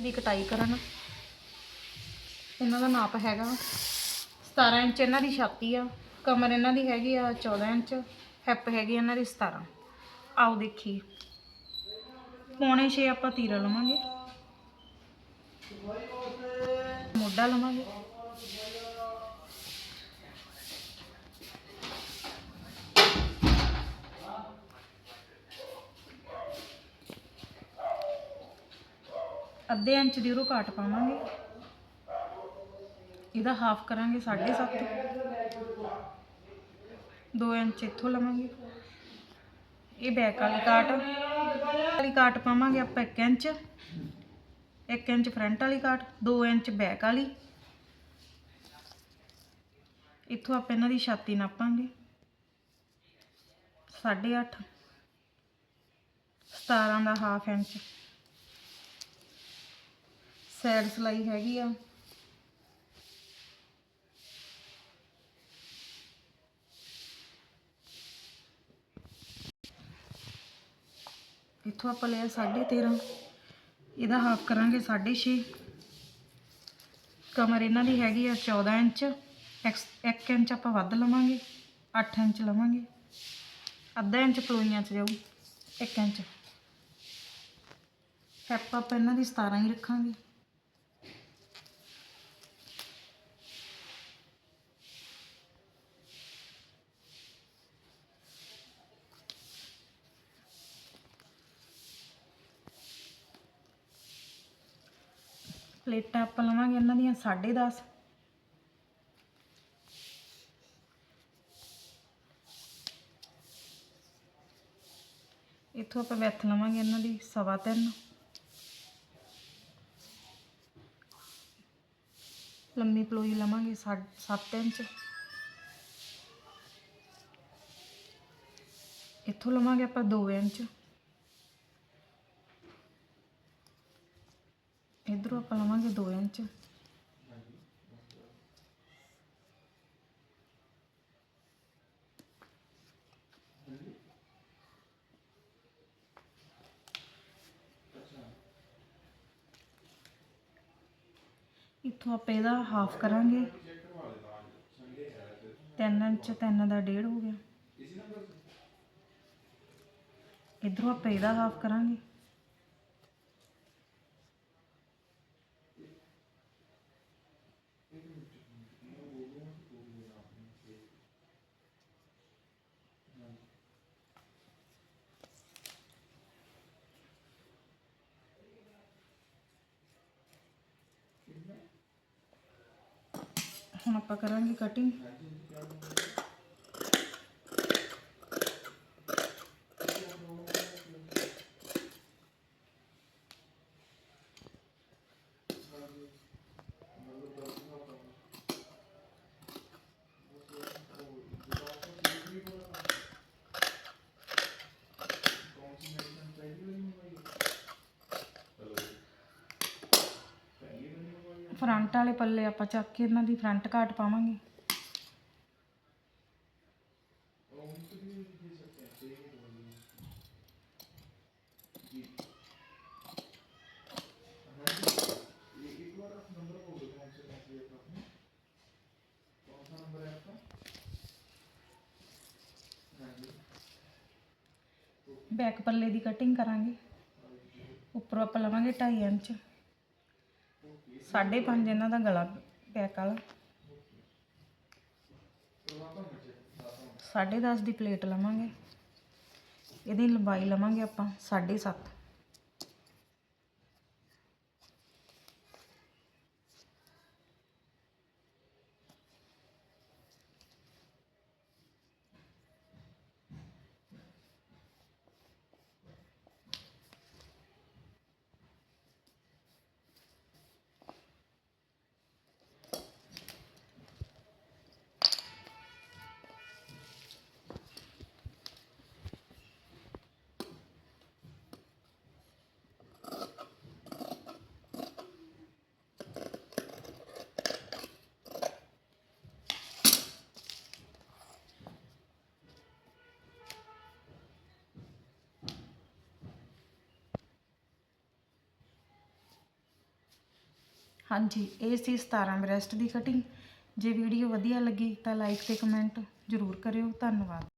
ਦੀ ਕਟਾਈ ਕਰਨ। ਇਹਨਾਂ ਦਾ ਨਾਪ ਹੈਗਾ 17 ਇੰਚ ਇਹਨਾਂ ਦੀ ਛਾਤੀ ਆ, ਕਮਰ ਇਹਨਾਂ ਦੀ ਹੈਗੀ ਆ 14 ਇੰਚ ਹਿੱਪ ਹੈਗੀ ਇਹਨਾਂ ਦੀ 17 ਆਓ ਦੇਖੀਏ। ਪੌਣੇ 6 ਆਪਾਂ ਤੀਰਾ ਲਵਾਂਗੇ। ਮੋਢਾ ਲਵਾਂਗੇ। ਅੱਧੇ ਇੰਚ ਦੀ ਉਹ ਕਾਟ ਪਾਵਾਂਗੇ। ਇਹਦਾ ਹਾਫ ਕਰਾਂਗੇ 7.5 2 ਇੰਚ ਇੱਥੋਂ ਲਵਾਂਗੇ। ਇਹ ਬੈਕ ਵਾਲੀ ਕਾਟ ਵਾਲੀ ਕਾਟ ਪਾਵਾਂਗੇ ਆਪਾਂ 1 ਇੰਚ। 1 ਇੰਚ ਫਰੰਟ ਵਾਲੀ ਕਾਟ 2 ਇੰਚ ਬੈਕ ਵਾਲੀ। ਇੱਥੋਂ ਆਪਾਂ ਇਹਨਾਂ ਦੀ ਛਾਤੀ ਨਾਪਾਂਗੇ। 8.5 17 ਦਾ ਹਾਫ ਇੰਚ। ਸਾਈਡ ਸਲਾਈ ਹੈਗੀ ਆ। ਇੱਥੋਂ ਆਪਾਂ ਲਿਆ 13.5 ਇਹਦਾ ਹਾਫ ਕਰਾਂਗੇ 6.5 ਕਮਰ ਇਹਨਾਂ ਦੀ ਹੈਗੀ ਆ 14 ਇੰਚ। 1 ਇੰਚ ਆਪਾਂ ਵੱਧ ਲਵਾਂਗੇ 8 ਇੰਚ ਲਵਾਂਗੇ। ਅੱਧਾ ਇੰਚ ਪਲੋਈਆਂ 'ਚ ਜਾਊ 1 ਇੰਚ। ਹੈਪ ਆਪਾਂ ਇਹਨਾਂ ਦੀ 17 ਹੀ ਰੱਖਾਂਗੇ। ਪਲੇਟਾਂ ਆਪਾਂ ਲਵਾਂਗੇ ਇਹਨਾਂ ਦੀਆਂ 10.5 ਇੱਥੋਂ ਆਪਾਂ ਵਿੱਥ ਲਵਾਂਗੇ ਇਹਨਾਂ ਦੀ, ਸਵਾ ਤਿੰਨ। ਲੰਮੀ ਪਲੋਈ ਲਵਾਂਗੇ 7 ਇੰਚ। ਇੱਥੋਂ ਲਵਾਂਗੇ ਆਪਾਂ 2 ਇੰਚ। ਇਧਰੋਂ ਆਪਾਂ ਲਵਾਂਗੇ 2 ਇੰਚ। ਇੱਥੋਂ ਆਪਾਂ ਇਹਦਾ ਹਾਫ ਕਰਾਂਗੇ। 3 ਇੰਚ 3 ਦਾ ਡੇਢ ਹੋ ਗਿਆ। ਇਧਰੋਂ ਆਪਾਂ ਇਹਦਾ ਹਾਫ ਕਰਾਂਗੇ। ਹੁਣ ਆਪਾਂ ਕਰਾਂਗੇ ਕਟਿੰਗ ਫਰੰਟ ਵਾਲੇ ਪੱਲੇ ਆਪਾਂ ਚੱਕ ਕੇ ਇਹਨਾਂ ਦੀ ਫਰੰਟ ਕਾਟ ਪਾਵਾਂਗੇ। ਬੈਕ ਪੱਲੇ ਦੀ ਕਟਿੰਗ ਕਰਾਂਗੇ। ਉੱਪਰੋਂ ਆਪਾਂ ਲਵਾਂਗੇ 2.5 ਇੰਚ। 5.5 ਇਹਨਾਂ ਦਾ ਗਲਾ ਪੈਕ ਸਾਢੇ ਦਸ ਦੀ ਪਲੇਟ ਲਵਾਂਗੇ। ਇਹਦੀ ਲੰਬਾਈ ਲਵਾਂਗੇ ਆਪਾਂ 7.5 ਹਾਂਜੀ, ਇਹ ਸੀ 17 ਬ੍ਰੈਸਟ ਦੀ ਕਟਿੰਗ ਜੇ ਵੀਡੀਓ ਵਧੀਆ ਲੱਗੀ ਤਾਂ ਲਾਈਕ ਤੇ ਕਮੈਂਟ ਜ਼ਰੂਰ ਕਰਿਓ। ਧੰਨਵਾਦ।